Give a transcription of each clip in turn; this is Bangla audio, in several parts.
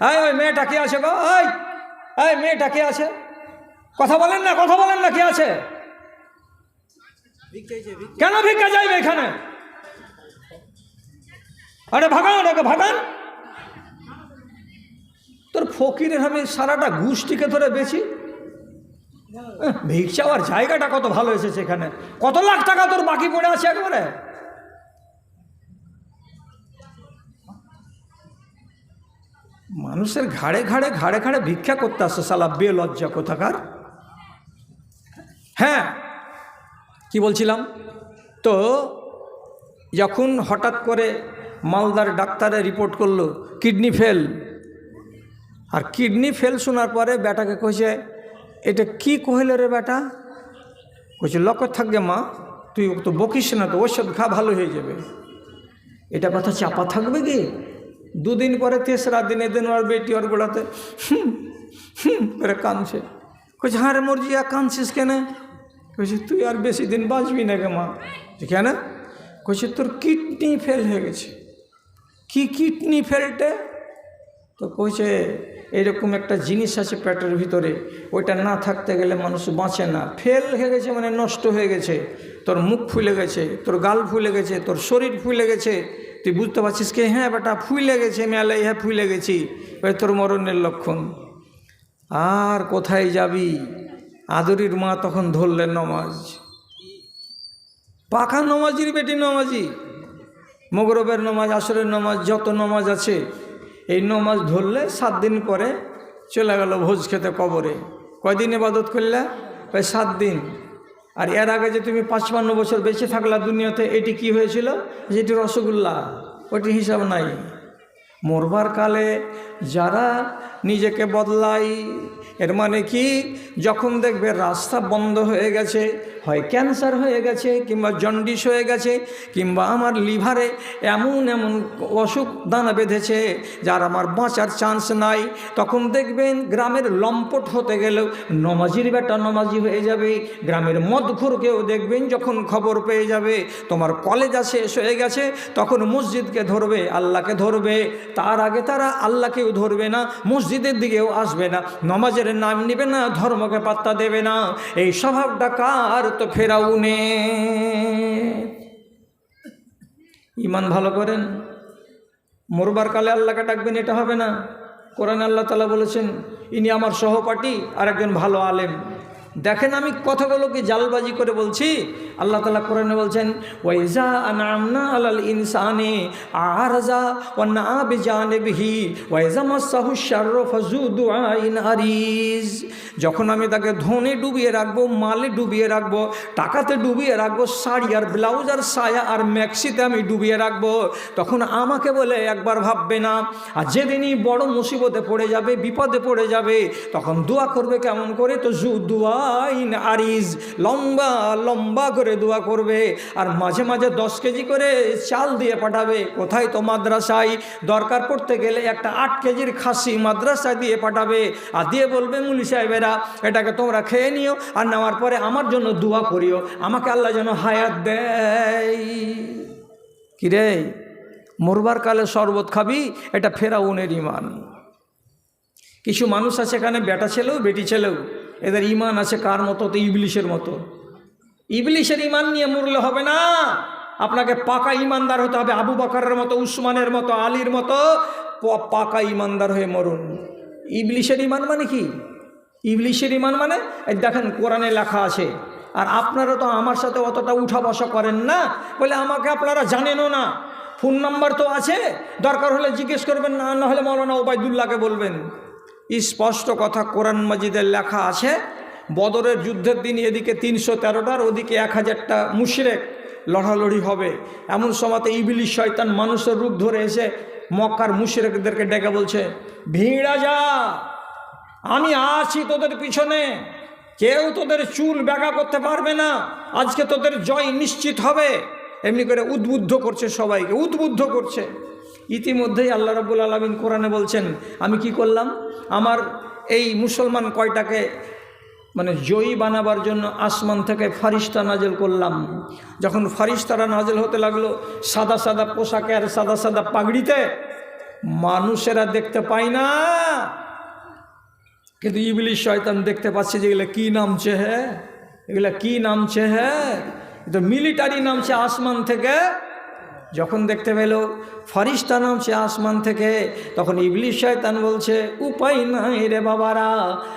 এই ওই মেয়েটা কে আছে গো? ওই এই মেয়েটা কে আছে? কথা বলেন না কথা বলেন না কে আছে? কেন ভিক্ষা যাইবে এখানে? আরে ভাগান ওটাকে ভাগান। তোর ফকিরের আমি সারাটা গুষ্টিকে ধরে বেছি এহ, ভিক চাওয়ার জায়গাটা কত ভালো এসেছে এখানে। কত লাখ টাকা তোর বাকি পড়ে আছে একবারে? মানুষের ঘাড়ে ঘাড়ে ঘাড়ে ঘাড়ে ভিক্ষা করতে আসছে সালা বেলজ্জা কোথাকার? হ্যাঁ কি বলছিলাম? তো যখন হঠাৎ করে মালদার ডাক্তারে রিপোর্ট করল, কিডনি ফেল। আর কিডনি ফেল শোনার পরে বেটাকে কইছে, এটা কি কহিল রে বেটা কইছে লক্ষ্য থাকবে মা, তুই তো বকিস না তো ওষুধ খা, ভালো হয়ে যাবে। এটা কথা চাপা থাকবে কি? দুদিন পরে তেসরা দিনে দিন ওর বেটি ওর গোড়াতে করে কাঁদছে। কইছে হ্যাঁ রে মর্জিয়া কাঁদছিস কেন? কইছে, তুই আর বেশি দিন বাঁচবি না গে মা। কেন? কইছে, তোর কিডনি ফেল হয়ে গেছে। কি কিডনি ফেলটে তো কইছে এরকম একটা জিনিস আছে পেটের ভিতরে, ওইটা না থাকতে গেলে মানুষ বাঁচে না। ফেল হয়ে গেছে মানে নষ্ট হয়ে গেছে। তোর মুখ ফুলে গেছে, তোর গাল ফুলে গেছে, তোর শরীর ফুলে গেছে তুই বুঝতে পারছিস কি? হ্যাঁ বেটা ফুলে গেছে মেলায় হ্যাঁ ফুলে গেছি ওই তোর মরণের লক্ষণ। আর কোথায় যাবি? আদরির মা তখন ধরলেন নমাজ। পাখা নমাজির বেটি নমাজি। মগরবের নমাজ, আসরের নমাজ, যত নমাজ আছে, এই নমাজ ধরলে সাত দিন পরে চলে গেল ভোজ খেতে কবরে। কয়দিন এবাদত করলে? ওই সাত দিন। আর এর আগে যে তুমি পাঁচপান্ন বছর বেঁচে থাকলা দুনিয়াতে, এটি কি হয়েছিল? যেটি রসগোল্লা ওটি হিসাব নাই। মরবার কালে যারা নিজেকে বদলাই, এর মানে কি? যখন দেখবে রাস্তা বন্ধ হয়ে গেছে হয় ক্যান্সার হয়ে গেছে কিংবা জন্ডিস হয়ে গেছে কিংবা আমার লিভারে এমন এমন অসুখ দানা বেঁধেছে যার আমার বাঁচার চান্স নাই। তখন দেখবেন গ্রামের লম্পট হতে গেলেও নমাজির বেটা নমাজি হয়ে যাবে, গ্রামের মদখুরকেও দেখবেন যখন খবর পেয়ে যাবে, তোমার কলেজা শেষ হয়ে গেছে, তখন মসজিদকে ধরবে, আল্লাহকে ধরবে। তার আগে তারা আল্লাহকেও ধরবে না, মসজিদের দিকেও আসবে না। নমাজের নাম নেবে না, ধর্মকে পাত্তা দেবে না। এই স্বভাবটা কার তো ফেরাউনে ইমান ভালো করেন? মরবার কালে আল্লাহকে ডাকবেন এটা হবে না। কোরআন আল্লাহ তালা বলেছেন, ইনি আমার সহপাঠী আর একজন ভালো আলেম। দেখেন আমি কথাগুলোকে জালবাজি করে বলছি? আল্লাহ তালা কোরআনে বলছেন, ওয়াইজা আনামনা আলাল ইনসানে আরজা ওয়া না বিজানিবিহি ওয়াইজা মাসাহু শাররু ফাজুদু আইন আরিজ। যখন আমি তাকে ধনে ডুবিয়ে রাখব, মালে ডুবিয়ে রাখব, টাকাতে ডুবিয়ে রাখব, শাড়ি আর ব্লাউজ আর সায়া আর ম্যাক্সিতে আমি ডুবিয়ে রাখব, তখন আমাকে বলে একবার ভাববে না, আর যেদিনই বড় মুসিবতে পড়ে যাবে, বিপদে পড়ে যাবে, তখন দোয়া করবে কেমন করে? তো জু দুয়াইন আরিজ, লম্বা লম্বা করে দোয়া করবে আর মাঝে মাঝে দশ কেজি করে চাল দিয়ে পাঠাবে। কোথায় তো মাদ্রাসায়? দরকার পড়তে গেলে একটা আট কেজির খাসি মাদ্রাসায় দিয়ে পাঠাবে। আর দিয়ে বলবে মুলি সাহেবেরা, এটাকে তোমরা খেয়ে নিও আর নেওয়ার পরে আমার জন্য দোয়া করিও। আমাকে আল্লাহ যেন হায়াত দেয়। কিরে মরবার কালে শরবত খাবি? এটা ফেরাউনের ইমান কিছু মানুষ আছে এখানে, বেটা ছেলেও, বেটি ছেলেও। এদের ইমান আছে কার মতো? তো ইবলিশের মতো। ইবলিশের ইমান নিয়ে মরলে হবে না। আপনাকে পাকা ইমানদার হতে হবে। আবু বাকারের মতো, উসমানের মতো, আলীর মতো পাকা ইমানদার হয়ে মরুন। ইবলিশের ইমান মানে কি? ইবলিশের ইমান মানে দেখেন কোরআনে লেখা আছে, আর আপনারা তো আমার সাথে অতটা উঠা বসা করেন না। বলে, আমাকে আপনারা জানেনও না। ফোন নাম্বার তো আছে। দরকার হলে জিজ্ঞেস করবেন, না না হলে মৌলানা ওবায়দুল্লাহকে বলবেন। স্পষ্ট কথা কোরআন মাজিদের লেখা আছে, বদরের যুদ্ধের দিন এদিকে তিনশো তেরোটার, ওদিকে এক হাজারটা মুশরেক লড়ালড়ি হবে। এমন সময়তে ইবিলি শয়তান মানুষের রূপ ধরে এসে মক্কার মুশরেকদেরকে ডেকে বলছে, ভিড়া যা আমি আছি তোদের পিছনে। কেউ তোদের চুল ব্যাগা করতে পারবে না। আজকে তোদের জয় নিশ্চিত হবে। এমনি করে উদ্বুদ্ধ করছে সবাইকে, উদ্বুদ্ধ করছে। ইতিমধ্যেই আল্লাহ রাবুল আলমিন কোরআনে বলছেন, আমি কি করলাম? আমার এই মুসলমান কয়টাকে মানে জয়ী বানাবার জন্য আসমান থেকে ফারিস্তা নাজেল করলাম। যখন ফারিস্তারা নাজেল হতে লাগল, সাদা সাদা পোশাকে আর সাদা সাদা পাগড়িতে, মানুষেরা দেখতে পায় না। কিন্তু ইবলিশ শয়তান দেখতে পাচ্ছে যে এগুলো কী নামছে হ্যাঁ এগুলা কী নামছে হ্যাঁ তো মিলিটারি নামছে আসমান থেকে। যখন দেখতে পেল ফরিস্তা নামছে আসমান থেকে, তখন ইবলিশ শয়তান বলছে, উপায় নাই রে বাবারা,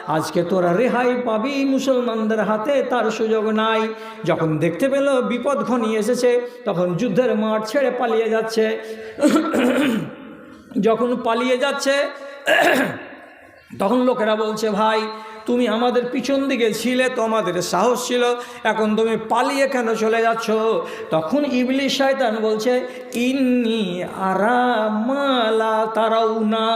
আজকে তোরা রেহাই পাবি মুসলমানদের হাতে, তার সুযোগ নাই। যখন দেখতে পেল বিপদ ঘনিয়ে এসেছে, তখন যুদ্ধের মাঠ ছেড়ে পালিয়ে যাচ্ছে। যখন পালিয়ে যাচ্ছে, তখন লোকেরা বলছে, ভাই তুমি আমাদের পিছন দিকে ছিলে, তোমাদের সাহস ছিল, এখন তুমি পালিয়ে কেন চলে যাচ্ছ? তখন ইবলি শয়তান বলছে, ইন্নি আরামালা তারাও না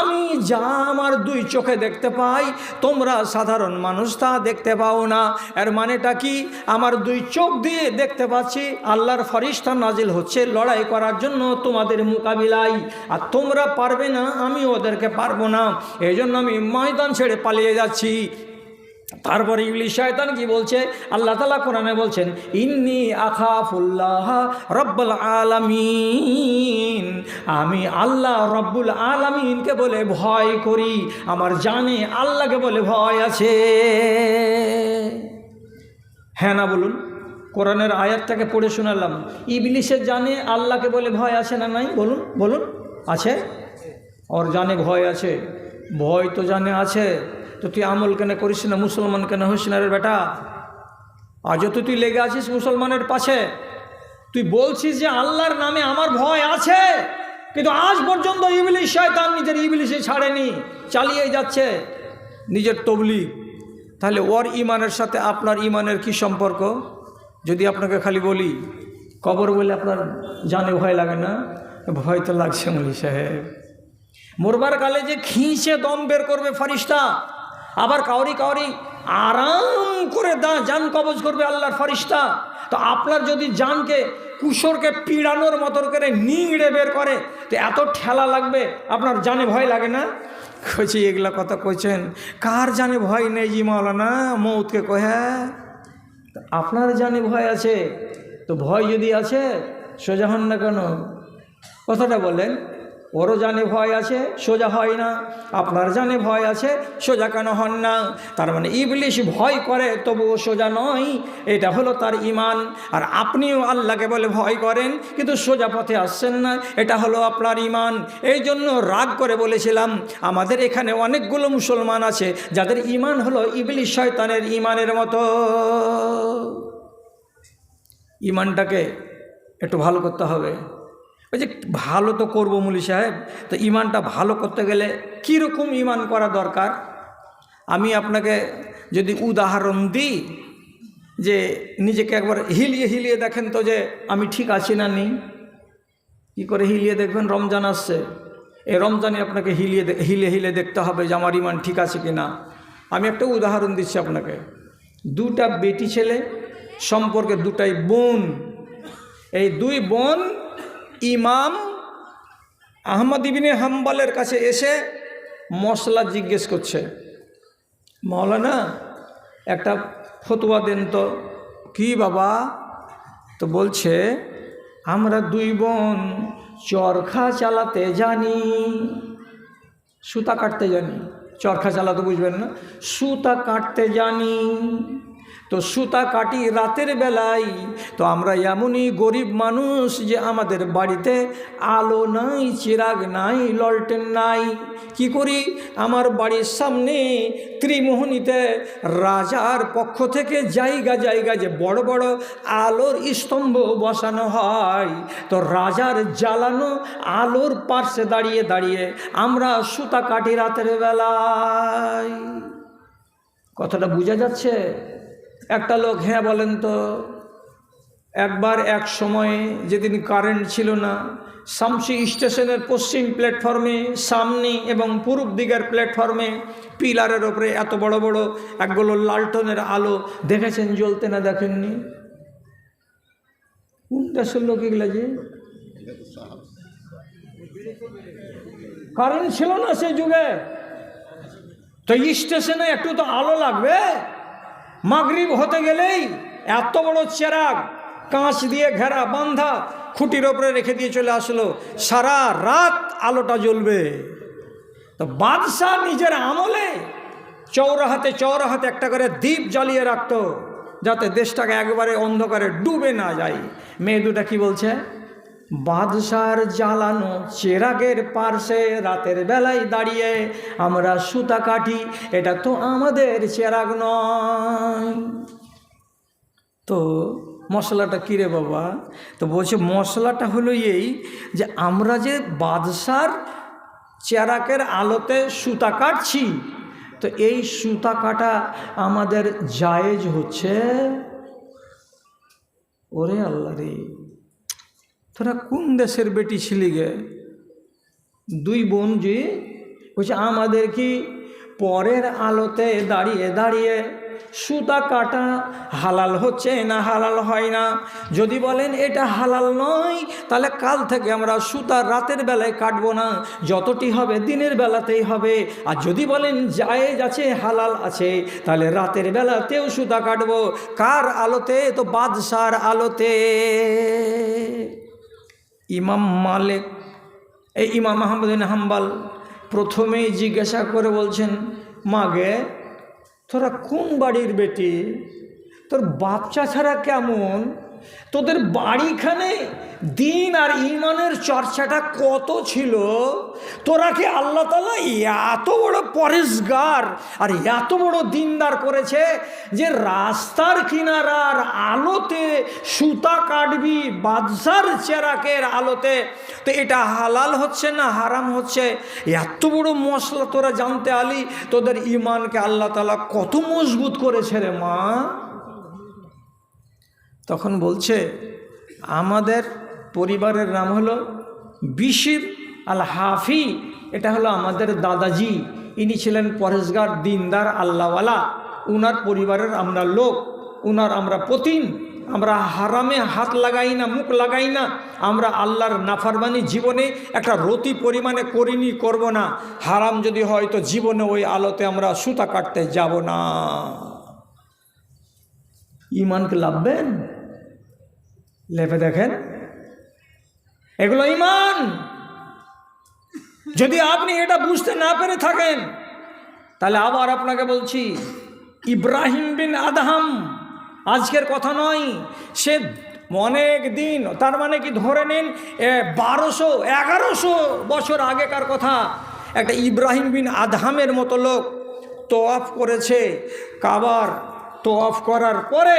আমি যা আমার দুই চোখে দেখতে পাই, তোমরা সাধারণ মানুষ তা দেখতে পাও না। এর মানেটা কি? আমার দুই চোখ দিয়ে দেখতে পাচ্ছি, আল্লাহর ফরিস্তা নাজিল হচ্ছে লড়াই করার জন্য তোমাদের মোকাবিলায়। আর তোমরা পারবে না, আমি ওদেরকে পারব না। এই জন্য আমি ময়দান ছেড়ে পালিয়ে যাচ্ছি। তারপরে ইবলি শয়তান কি বলছে? আল্লাহ তালা কোরআনে বলছেন, ইন্নি আখাফুল্লাহ রব্বুল আলামিন। আমি আল্লাহ রব্বুল আলামিনকে বলে ভয় করি, আমার জানে আল্লাহকে বলে ভয় আছে। হ্যাঁ না বলুন, কোরআনের আয়াতটাকে পড়ে শোনালাম। ইবলিশের জানে আল্লাহকে বলে ভয় আছে না নাই? বলুন বলুন, আছে? ওর জানে ভয় আছে। ভয় তো জানে আছে। তো তুই আমল কেন করিস না? মুসলমান কেন হইস না রে বেটা? আজও তুই লেগে আছিস মুসলমানের পাশে, তুই বলছিস যে আল্লাহর নামে আমার ভয় আছে, কিন্তু আজ পর্যন্ত ইবলিশ শয়তান নিজের ইবলিশে ছাড়েনি চালিয়ে যাচ্ছে নিজের তবলিগ। তাহলে ওর ইমানের সাথে আপনার ইমানের কি সম্পর্ক? যদি আপনাকে খালি বলি, কবর বলে আপনার জানে ভয় লাগে না? ভয় তো লাগছে মলি সাহেব। মরবার কালে যে খিঁচে দম বের করবে ফারিস্তা আবার কাউরি কাউরি আরাম করে দা, জান কবজ করবে আল্লাহর ফারিস্তা। তো আপনার যদি জানকে, কুশোরকে পিড়ানোর মতো করে নিংড়ে বের করে, তো এত ঠেলা লাগবে, আপনার জানে ভয় লাগে না? কইছি, এগুলা কথা কইছেন, কার জানে ভয় নেই জি মাওলানা? মৌতকে কহে তো আপনার জানে ভয় আছে, তো ভয় যদি আছে, সোজা হন না কেন? কথাটা বলেন ওরও জানে ভয় আছে, সোজা হয় না। আপনার জানে ভয় আছে, সোজা কেন হন না? তার মানে ইবলিশ ভয় করে, তবুও সোজা নয়। এটা হলো তার ইমান আর আপনিও আল্লাহকে বলে ভয় করেন, কিন্তু সোজা পথে আসছেন না। এটা হলো আপনার ইমান এই জন্য রাগ করে বলেছিলাম, আমাদের এখানে অনেকগুলো মুসলমান আছে, যাদের ইমান হলো ইবলিশ শয়তানের ইমানের মতো। ইমানটাকে একটু ভালো করতে হবে। ওই যে ভালো তো করব মুলি সাহেব, তো ইমানটা ভালো করতে গেলে কীরকম ইমান করা দরকার? আমি আপনাকে যদি উদাহরণ দিই, যে নিজেকে একবার হিলিয়ে হিলিয়ে দেখেন তো যে আমি ঠিক আছি না নেই। কী করে হিলিয়ে দেখবেন? রমজান আসছে। এই রমজানে আপনাকে হিলিয়ে হিলে হিলে দেখতে হবে যে আমার ইমান ঠিক আছে কি না। আমি একটা উদাহরণ দিচ্ছি আপনাকে। দুটা বেটি ছেলে, সম্পর্কে দুটাই বোন। এই দুই বোন ইমাম আহমদ ইবিনে হাম্বালের কাছে এসে মশলা জিজ্ঞেস করছে, মৌলানা, একটা ফতুয়া দেন তো। কি বাবা? তো বলছে, আমরা দুই বোন চরখা চালাতে জানি, সুতা কাটতে জানি। চরখা চালাতে বুঝবেন না, সুতা কাটতে জানি। তো সুতা কাটি রাতের বেলায়। তো আমরা এমনই গরিব মানুষ যে আমাদের বাড়িতে আলো নাই, চিরাগ নাই, ললটেন নাই। কি করি? আমার বাড়ির সামনে ত্রিমোহনীতে রাজার পক্ষ থেকে জায়গা জায়গা যে বড় বড় আলোর স্তম্ভ বসানো হয়। তো রাজার জ্বালানো আলোর পার্শ্বে দাঁড়িয়ে দাঁড়িয়ে আমরা সুতা কাটি রাতের বেলায়। কথাটা বোঝা যাচ্ছে? একটা লোক হ্যাঁ বলেন তো, একবার এক সময়ে যেদিন কারেন্ট ছিল না, শামসি স্টেশনের পশ্চিম প্ল্যাটফর্মে সামনে এবং পূর্ব দিকের প্ল্যাটফর্মে পিলারের ওপরে এত বড় বড় একগুলো লালটনের আলো দেখেছেন, জ্বলতে না দেখেননি? কোন দেশের লোক এগুলা যে? কারেন্ট ছিল না সে যুগে। তো স্টেশনে একটু তো আলো লাগবে। মাগরিব হতে গেলেই এত বড় চেরাগ, কাঁচ দিয়ে ঘেরা বান্ধা খুঁটির ওপরে রেখে দিয়ে চলে আসলো। সারা রাত আলোটা জ্বলবে। তো বাদশাহ নিজের আমলে চৌরাহাতে চৌরাহাতে একটা করে দ্বীপ জ্বালিয়ে রাখতো, যাতে দেশটাকে একবারে অন্ধকারে ডুবে না যায়। মেয়ে দুটা কি বলছে? বাদশার জ্বালানো চেরাগের পার্শ্বে রাতের বেলায় দাঁড়িয়ে আমরা সুতা কাটি এটা তো আমাদের চেরাগ নয়। তো মশলাটা কিরে বাবা? তো বলছে, মশলাটা হলো এই যে আমরা যে বাদশার চেরাকের আলোতে সুতা কাটছি, তো এই সুতা কাটা আমাদের জায়েজ হচ্ছে? ওরে আল্লাহ রে। তোরা কোন দেশের বেটি ছিলি গে? দুই বোন যে বলছে, আমাদের কি পরের আলোতে দাঁড়িয়ে দাঁড়িয়ে সুতা কাটা হালাল হচ্ছে না হালাল হয় না? যদি বলেন এটা হালাল নয়, তাহলে কাল থেকে আমরা সুতা রাতের বেলায় কাটবো না। যতটি হবে দিনের বেলাতেই হবে। আর যদি বলেন জায়েজ আছে, হালাল আছে, তাহলে রাতের বেলাতেও সুতা কাটবো। কার আলোতে? তো বাদশার আলোতে। ইমাম মালিক। এই ইমাম আহমদিন হাম্বাল প্রথমেই জিজ্ঞাসা করে বলছেন মাগে তোরা কোন বাড়ির বেটি? তোর বাচ্চা ছাড়া কেমন? তোদের বাড়িখানে দিন আর ইমানের চর্চাটা কত ছিল? তোরা কি আল্লাহ তালা এত বড় পরেশগার আর এত বড় দিনদার করেছে যে রাস্তার কিনারার আলোতে সুতা কাটবি, বাদশার চেরাকের আলোতে? তো এটা হালাল হচ্ছে না হারাম হচ্ছে? এত বড় মশলা তোরা জানতে আলি, তোদের ইমানকে আল্লাহ তালা কত মজবুত করেছে রে মা? তখন বলছে, আমাদের পরিবারের নাম হলো বিশির আল হাফি এটা হলো আমাদের দাদাজি। ইনি ছিলেন পরেশগার, দিনদার, আল্লাহওয়ালা। উনার পরিবারের আমরা লোক, উনার আমরা পতিন। আমরা হারামে হাত লাগাই না, মুখ লাগাই না। আমরা আল্লাহর নাফারবানি জীবনে একটা রতি পরিমাণে করিনি, করব না। হারাম যদি হয় তো জীবনে ওই আলোতে আমরা সুতা কাটতে যাব না। ইমানকে লাভবেন? লেপে দেখেন। এগুলো ইমান যদি আপনি এটা বুঝতে না পেরে থাকেন, তাহলে আবার আপনাকে বলছি, ইব্রাহিম বিন আদহাম আজকের কথা নয়, সে অনেক দিন, তার মানে কি ধরে নিন বারোশো, এগারোশো বছর আগেকার কথা, একটা ইব্রাহিম বিন আদহামের মতো লোক তো অফ করেছে, কাবার তোয়াফ করার পরে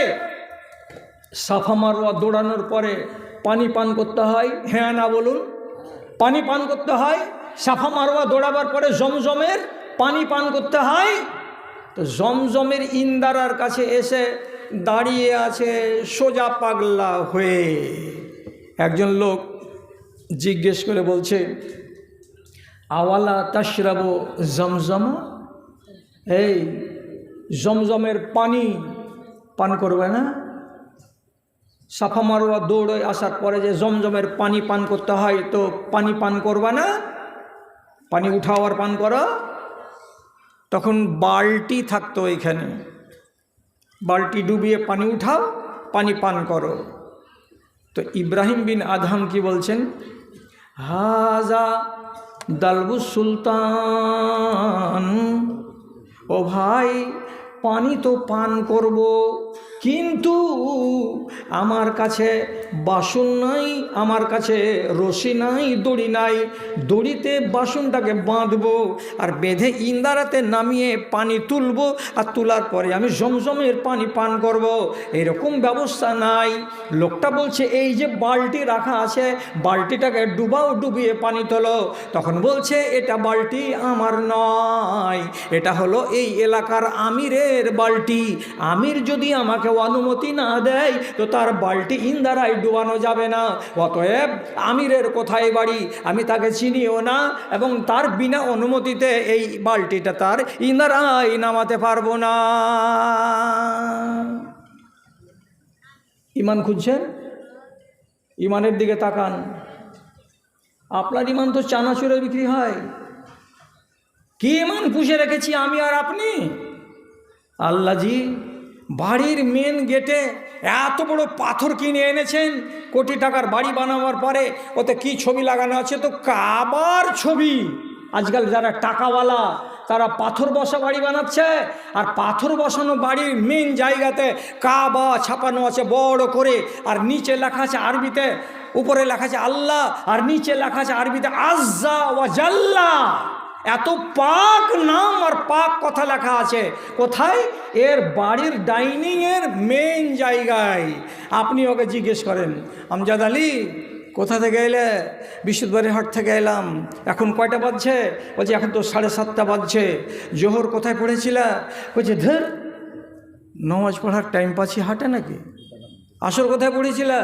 সাফা মারোয়া দৌড়ানোর পরে পানি পান করতে হয়। হ্যাঁ না বলুন। পানি পান করতে হয়। সাফা মারোয়া দৌড়াবার পরে জমজমের পানি পান করতে হয়। তো জমজমের ইন্দারার কাছে এসে দাঁড়িয়ে আছে সোজা পাগলা হয়ে। একজন লোক জিজ্ঞেস করে বলছে, আওয়ালা তাশরাবো জমজমা? এই জমজমের পানি পান করবে না? সাফা মারোয়া দৌড়ে আসার পরে যে জমজমের পানি পান করতে হয়, তো পানি পান করবা না? পানি উঠাও আর পান করো। তখন বালটি থাকতো এখানে। বালটি ডুবিয়ে পানি উঠাও, পানি পান করো। তো ইব্রাহিম বিন আদহাম কি বলছেন? হাজা দালবু সুলতান, ও ভাই, পানি তো পান করব। কিন্তু আমার কাছে বাসন নাই, আমার কাছে রশি নাই, দড়ি নাই। দড়িতে বাসনটাকে বাঁধবো আর বেঁধে ইন্দারাতে নামিয়ে পানি তুলবো আর তোলার পরে আমি জমজমের পানি পান করব। এরকম ব্যবস্থা নাই। লোকটা বলছে, এই যে বালতি রাখা আছে, বালতিটাকে ডুবাও, ডুবিয়ে পানি তোলো। তখন বলছে, এটা বালতি আমার নয়, এটা হলো এই এলাকার আমিরের বালতি। আমির যদি আমাকে অনুমতি না দেয়, তো তার বালতি ইন্দারায় ডুবানো যাবে না। অতএব আমিরের কোথায় বাড়ি? আমি তাকে চিনিও না এবং তার বিনা অনুমতিতে এই বালতিটা তার ইন্দারায় নামাতে পারব না। ইমান খুঁজছেন? ইমানের দিকে তাকান। আপনার ইমান তো চানাচুরে বিক্রি হয়। কি ইমান পুষে রেখেছি আমি আর আপনি? আল্লাহজি বাড়ির মেন গেটে এত বড় পাথর কিনে এনেছেন, কোটি টাকার বাড়ি বানাবার পরে ওতে কি ছবি লাগানো আছে? তো কাবার ছবি। আজকাল যারা টাকাওয়ালা, তারা পাথর বসা বাড়ি বানাচ্ছে, আর পাথর বসানো বাড়ির মেন জায়গাতে কাবা ছাপানো আছে বড় করে, আর নিচে লেখা আছে আরবিতে, উপরে লেখা আছে আল্লাহ, আর নিচে লেখা আছে আরবিতে আজ্জা ওয়া জাল্লা। এত পাক নাম আর পাক কথা লেখা আছে। কোথায়? এর বাড়ির ডাইনিংয়ের মেন জায়গায়। আপনি ওকে জিজ্ঞেস করেন, আমজাদ আলী, কোথা থেকে এলে? বিশুদ্ধবাড়ি হাট থেকে এলাম। এখন কয়টা বাজছে? বলছে, এখন তো সাড়ে সাতটা বাজছে। জোহর কোথায় পড়েছিলা? বলছে, ধর, নমাজ পড়ার টাইম পাচ্ছি হাটে নাকি? আসর কোথায় পড়েছিলা?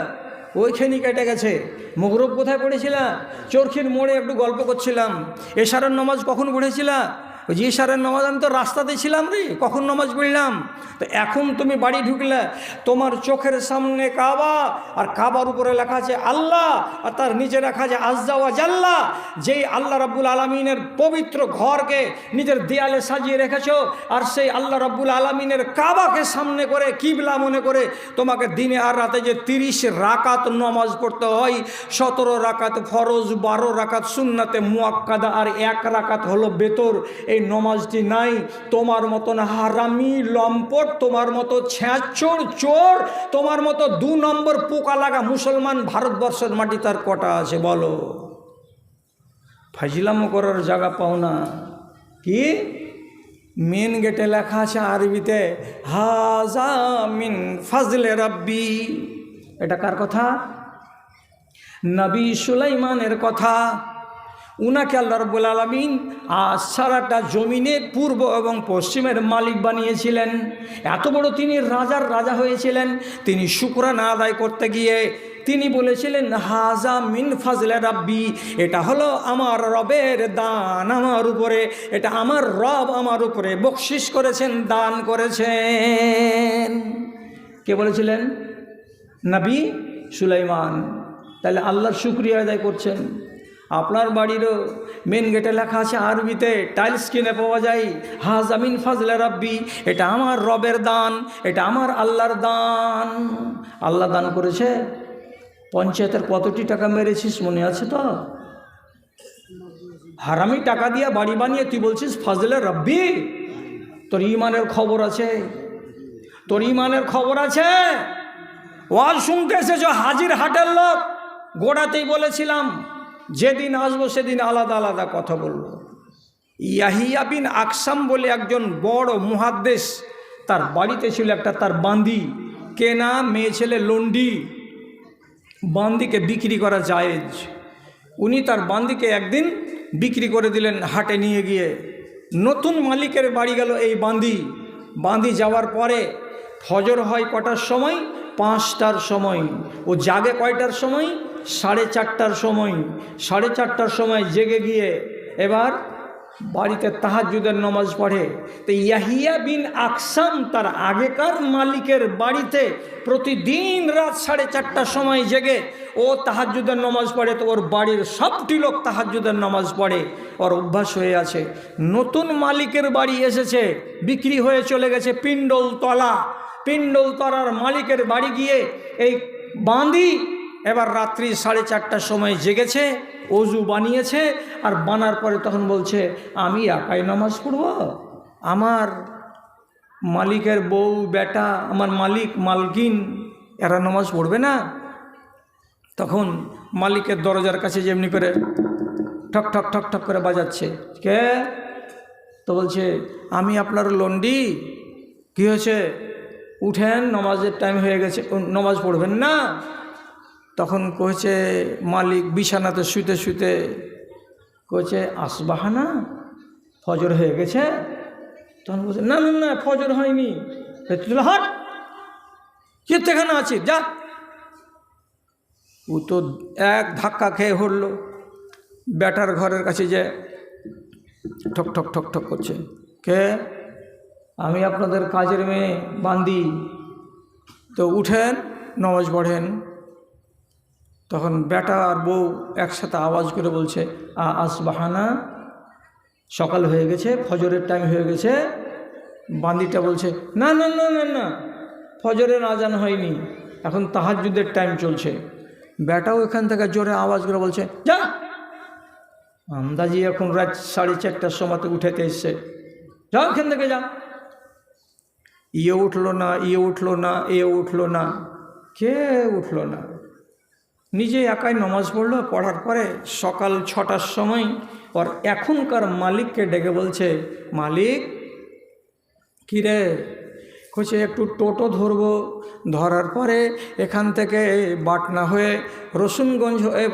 ওইখানে কেটে গেছে। মগরব কোথায় পড়েছিলাম চরখির মোড়ে একটু গল্প করছিলাম। এশারার নমাজ কখন পড়েছিলা? ওই যে সারের নামাজ আমি তো রাস্তাতে ছিলাম রে, কখন নামাজ পড়লাম? তো এখন তুমি বাড়ি ঢুকলে, তোমার চোখের সামনে কাবা, আর কাবার উপরে লেখা আছে আল্লাহ, আর তার নিচে লেখা আছে আজ্জাওয়া জাল্লা। যেই আল্লাহ রাব্বুল আলমিনের পবিত্র ঘরকে নিজের দেয়ালে সাজিয়ে রেখেছো, আর সেই আল্লাহ রাব্বুল আলমিনের কাবাকে সামনে করে কিবলা মনে করে তোমাকে দিনে আর রাতে যে তিরিশ রাকাত নমাজ পড়তে হয়, সতেরো রাকাত ফরজ, বারো রাকাত সুন্নাতে মুয়াক্কাদা, আর এক রাকাত হলো বেতর। এই নমাজটি নাই, তোমার মতন হারামি লম্পট, তোমার মতো ছ্যাঁচোর চোর, তোমার মতো দু নম্বর পোকা লাগা মুসলমান ভারতবর্ষের মাটি তার কটা আছে বলো? ফাজিলামো করার জায়গা পাও না। কি? মেন গেটে লেখা আছে আরবিতে, হাজা মিন ফাজলে রাব্বি। এটা কার কথা? নবী সুলাইমানের কথা। উনাকে আল্লাহ রব্বুল আলমিন আর সারাটা জমিনের পূর্ব এবং পশ্চিমের মালিক বানিয়েছিলেন। এত বড় তিনি রাজার রাজা হয়েছিলেন। তিনি শুক্রানা আদায় করতে গিয়ে তিনি বলেছিলেন, হাজা মিন ফাজলে রাব্বি, এটা হলো আমার রবের দান আমার উপরে, এটা আমার রব আমার উপরে বকশিস করেছেন, দান করেছেন। কে বলেছিলেন? নবী সুলাইমান। তাহলে আল্লাহর শুক্রিয়া আদায় করছেন। আপনার বাড়িরও মেন গেটে লেখা আছে আরবিতে টাইলস কিনে পাওয়া যায়। হাজামিন ফাজলে রাব্বি, এটা আমার রবের দান, এটা আমার আল্লাহর দান। আল্লাহ দান করেছে। পঞ্চায়েতের কতটি টাকা মেরেছিস, মনে আছে তো? হারামি টাকা দিয়ে বাড়ি বানিয়ে তুই বলছিস, ফাজলে রাব্বি? তোর ইমানের খবর আছে? তোর ইমানের খবর আছে? ওয়াজ শুনতে এসেছ, হাজির হাটের লোক। গোড়াতেই বলেছিলাম যেদিন আসব সেদিন আলাদা আলাদা কথা বলব। ইয়াহিয়া বিন আকসাম বলে একজন বড় মুহাদ্দেশ তার বাড়িতে ছিল একটা তার বান্দি। কেনা মেয়ে ছেলে লন্ডি। বান্দিকে বিক্রি করা জায়েজ। উনি তার বান্দিকে একদিন বিক্রি করে দিলেন হাটে নিয়ে গিয়ে। নতুন মালিকের বাড়ি গেল এই বান্দি। বান্দি যাওয়ার পরে ফজর হয় কটার সময়? পাঁচটার সময়। ও জাগে কয়টার সময়? সাড়ে চারটার সময়, সাড়ে চারটার সময় জেগে গিয়ে এবার বাড়িতে তাহাজুদের নমাজ পড়ে। তো ইয়াহিয়া বিন আকসাম তার আগেকার মালিকের বাড়িতে প্রতিদিন রাত সাড়ে চারটার সময় জেগে, ও তাহাজুদের নমাজ পড়ে, তো ওর বাড়ির সবটি লোক তাহাজুদের নমাজ পড়ে। ওর অভ্যাস হয়ে আছে। নতুন মালিকের বাড়ি এসেছে, বিক্রি হয়ে চলে গেছে পিণ্ডল তলা পিণ্ডল তলার মালিকের বাড়ি গিয়ে এই বাঁধি এবার রাত্রি সাড়ে চারটার সময় জেগেছে, অজু বানিয়েছে, আর বানার পরে তখন বলছে, আমি একাই নামাজ পড়ব? আমার মালিকের বউ, বেটা, আমার মালিক, মালকিন, এরা নামাজ পড়বে না? তখন মালিকের দরজার কাছে যেমনি করে ঠক ঠক ঠক ঠক করে বাজাচ্ছে। কে? তো বলছে, আমি আপনার লন্ডি। কী হয়েছে? উঠেন, নমাজের টাইম হয়ে গেছে, নমাজ পড়বেন না? তখন কয়েছে মালিক বিছানাতে শুতে শুতে কয়েছে আসবাহানা, ফজর হয়ে গেছে? তখন বলছে, না না না, ফজর হয়নি। হট কেখানে আছি, যা। ও তো এক ধাক্কা খেয়ে হরলো ব্যাটার ঘরের কাছে যে ঠক ঠক ঠক ঠক করছে। কে? আমি আপনাদের কাজের মেয়ে, বান্দি। তো উঠেন, নমাজ পড়েন। তখন বেটা আর বউ একসাথে আওয়াজ করে বলছে, আ, আসবাহানা, সকাল হয়ে গেছে, ফজরের টাইম হয়ে গেছে। বান্দিটা বলছে, না না না না না, ফজরের আজান হয়নি, এখন তাহাজুদের টাইম চলছে। বেটাও এখান থেকে জোরে আওয়াজ করে বলছে, যা! আমদাজি এখন রাত সাড়ে চারটার সময়তে উঠেতে এসছে। যাও এখান থেকে যা। ইয়ে উঠল না ইয়ে উঠল না, এ উঠল না, কে উঠল না? নিজে একাই নমাজ পড়ল, পড়ার পরে সকাল ছটার সময় ওর এখনকার মালিককে ডেকে বলছে, মালিক কিরে কছে একটু টোটো ধরবো। ধরার পরে এখান থেকে বাটনা হয়ে রসুনগঞ্জ হয়ে